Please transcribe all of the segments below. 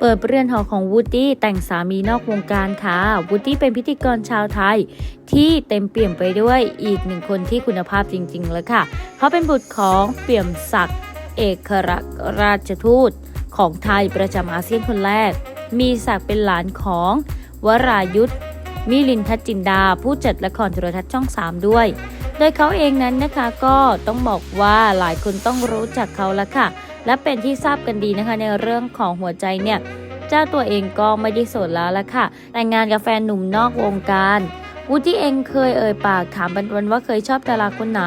เปิดเรือนหอของวูดดี้แต่งสามีนอกวงการค่ะวูดดี้เป็นพิธีกรชาวไทย ที่เต็มเปี่ยมไปด้วยอีกหนึ่งคนที่คุณภาพจริงๆเลยค่ะ เขาเป็นบุตรของเปี่ยมศักดิ์เอกรักราชทูตของไทยประจำอาเซียนคนแรก มีศักดิ์เป็นหลานของวรายุทธมิลินทัจินดา ผู้จัดละครโทรทัศน์ช่อง 3 ด้วย โดยเขาเองนั้นนะคะก็ต้องบอกว่าหลายคนต้องรู้จักเขาแล้วค่ะ และเป็นที่ทราบกันดีนะคะ ในเรื่องของหัวใจเนี่ยเจ้าตัวเองก็ไม่ได้โสดแล้วละค่ะ แต่งงานกับแฟนหนุ่มนอกวงการวูดดี้เองเคยเอ่ยปากถามบันวันว่าเคยชอบดาราคนไหน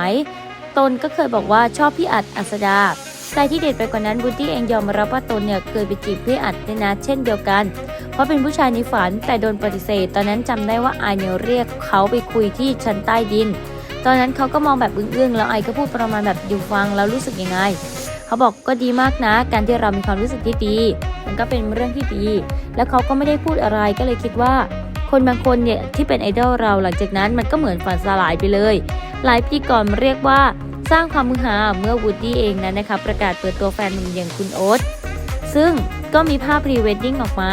ตนก็เคยบอกว่าชอบพี่อัดอัสดาแต่ที่เด็ดไปกว่านั้นวูดดี้เองยอมรับว่าตนเนี่ยเคยไปจีบพี่อัดด้วยนะเช่นเดียวกัน เพราะเป็นผู้ชายในฝันแต่โดนปฏิเสธ ตอนนั้นจำได้ว่าไอเนี่ยเรียกเขาไปคุยที่ชั้นใต้ดิน ตอนนั้นเขาก็มองแบบอึ้งๆแล้วไอก็พูดประมาณแบบอยู่ฟังแล้วรู้สึกยังไง เขาบอกก็ดีมากนะ การที่เรามีความรู้สึกที่ดี มันก็เป็นเรื่องที่ดี แล้วเขาก็ไม่ได้พูดอะไรก็เลยคิดว่า คนบางคนเนี่ยที่เป็นไอดอลเราหลังจากนั้นมันก็เหมือนฝันสลายไปเลย หลายปีก่อนเรียกว่าสร้างความมือหาเมื่อวูดดี้เองนั้นนะคะประกาศเปิดตัวแฟนหนุ่มอย่างคุณโอ๊ตซึ่งก็มีภาพพรีเวดดิ้งออกมา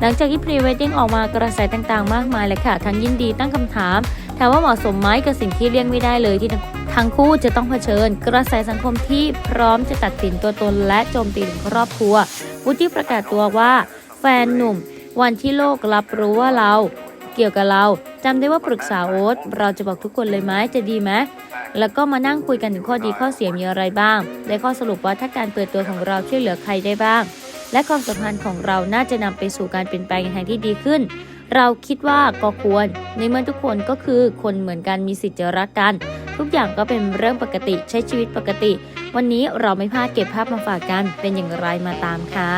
หลังจากที่พรีเวดดิ้งออกมากระแสต่างๆ มากมายเลยค่ะ ทั้งยินดีตั้งคำถาม ถามว่าเหมาะสมไหมกับสิ่งที่เลี่ยงไม่ได้เลยที่ทั้งคู่จะต้องเผชิญ กระแสสังคมที่พร้อมจะตัดสินตัวตนและโจมตีถึงครอบครัววูดดี้ประกาศตัวว่า แฟนหนุ่ม วันที่โลกรับรู้ว่าเรา เกี่ยวกับเราจำได้ว่าปรึกษาโอ๊ตเราจะบอกทุกคนเลยไหมจะดีไหมแล้วก็มานั่งคุยกันถึงข้อดีข้อเสียมีอะไรบ้าง ได้ข้อสรุปว่าถ้าการเปิดตัวของเราช่วยเหลือใครได้บ้าง และความสัมพันธ์ของเราน่าจะนำไปสู่การเปลี่ยนแปลงในทางที่ดีขึ้น เราคิดว่าก็ควร ในเมื่อทุกคนก็คือคนเหมือนกันมีสิทธิ์จะรักกัน ทุกอย่างก็เป็นเรื่องปกติใช้ชีวิตปกติ วันนี้เราไม่พลาดเก็บภาพมาฝากกัน เป็นอย่างไรมาตามค่ะ